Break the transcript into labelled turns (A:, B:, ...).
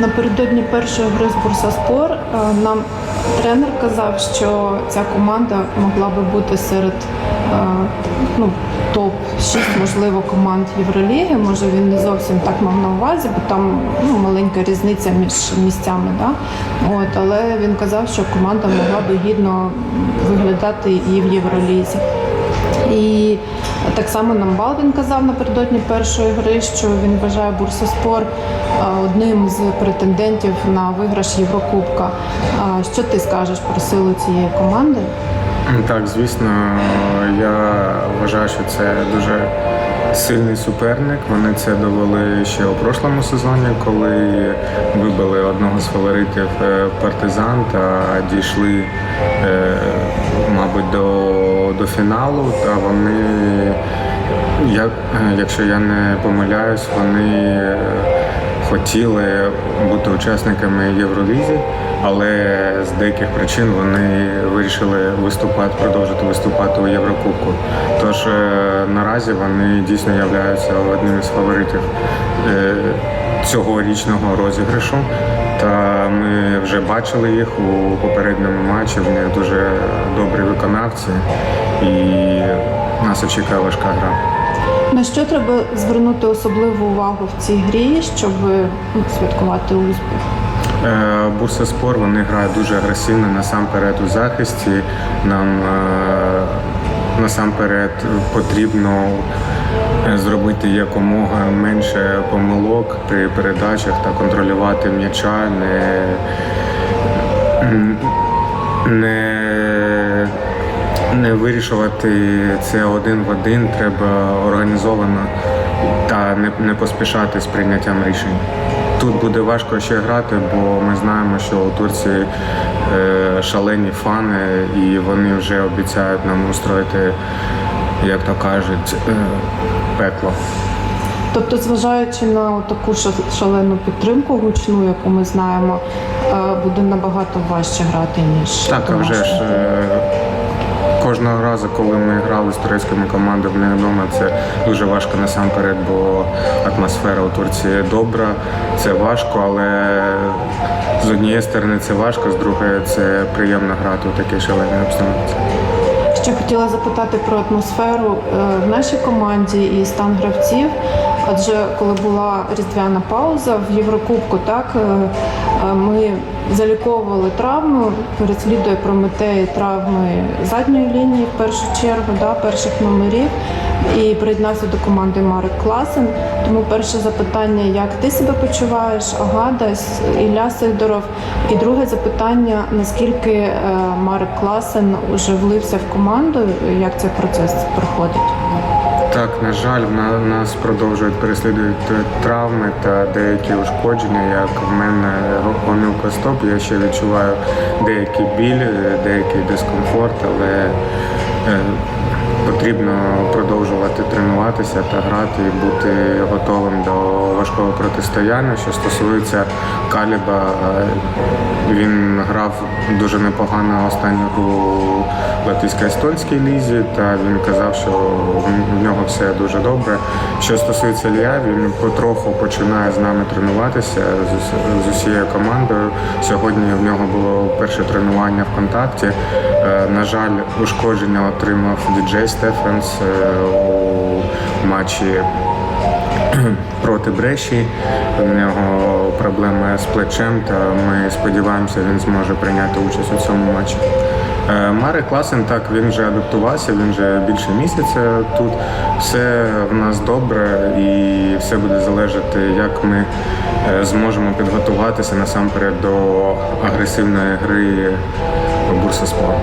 A: Напередодні першої гри з Бурсаспор е, нам тренер казав, що ця команда могла би бути серед е, ну, топ-6, можливо, команд Євроліги. Може він не зовсім так мав на увазі, бо там ну, маленька різниця між місцями. Да? От, але він казав, що команда могла би гідно виглядати і в Євролізі. І так само нам Балвін казав напередодні першої гри, що він вважає Бурсаспор а, одним з претендентів на виграш Єврокубка. А, Що ти скажеш про силу цієї команди?
B: Так, звісно, я вважаю, що це дуже сильний суперник. Вони це довели ще у прошлому сезоні, коли вибили одного з фаворитів е, партизан та дійшли, фіналу. Та вони, як, якщо я не помиляюсь, вони е, хотіли бути учасниками Євролізі, але з деяких причин вони вирішили виступати, продовжити виступати у Єврокубку. Тож е, наразі вони дійсно являються одним із фаворитів е, цьогорічного розіграшу. Та ми вже бачили їх у попередньому матчі. В них дуже добрі виконавці, і нас очікує важка гра.
A: На що треба звернути особливу увагу в цій грі, щоб ну, святкувати успіх?
B: Е, Бурса Спор вони грають дуже агресивно насамперед у захисті. Нам е, насамперед потрібно е, зробити якомога менше помилок при передачах та контролювати м'яча, не, не, не вирішувати це один в один. Треба організовано та не, не поспішати з прийняттям рішень. Тут буде важко ще грати, бо ми знаємо, що у Турції е, шалені фани, і вони вже обіцяють нам устроїти, як то кажуть, е, пекло.
A: Тобто, зважаючи на таку ша- шалену підтримку гучну, яку ми знаємо, е, буде набагато важче грати, ніж
B: Так, а вже ж кожного разу, коли ми грали з турецькими командами вдома, це дуже важко насамперед, бо атмосфера у Турції добра, це важко, але з однієї сторони це важко, з другої це приємно грати у такій шаленій обстановці.
A: Ще хотіла запитати про атмосферу е, в нашій команді і стан гравців. Адже коли була різдвяна пауза в Єврокубку, так е, е, ми заліковували травму, переслідує Прометеї травми задньої лінії в першу чергу, да, перших номерів. І приєднався до команди Марик Класен. Тому перше запитання, як ти себе почуваєш, Агада, Ілля Сидоров. І друге запитання, наскільки е, Марик Класен вже влився в команду, як цей процес проходить?
B: Так, на жаль, на нас продовжують переслідувати травми та деякі ушкодження, як в мене помилка стоп. Я ще відчуваю деякий біль, е, деякий дискомфорт, але тренуватися та грати і бути готовим до важкого протистояння. Що стосується Каліба, е, він грав дуже непогано останню гру латвійсько-естонській лізі, та він казав, що в нього все дуже добре. Що стосується Лія, він потроху починає з нами тренуватися з, усією командою. Сьогодні в нього було перше тренування в контакті. Е, На жаль, ушкодження отримав діджей Стефенс е, у матчі проти Бреші. У нього проблеми з плечем, та ми сподіваємося, він зможе прийняти участь у цьому матчі. Е, Марик Класен, так, він вже адаптувався, він вже більше місяця тут. Все в нас добре і все буде залежати, як ми е, зможемо підготуватися насамперед до агресивної гри Бурсаспору.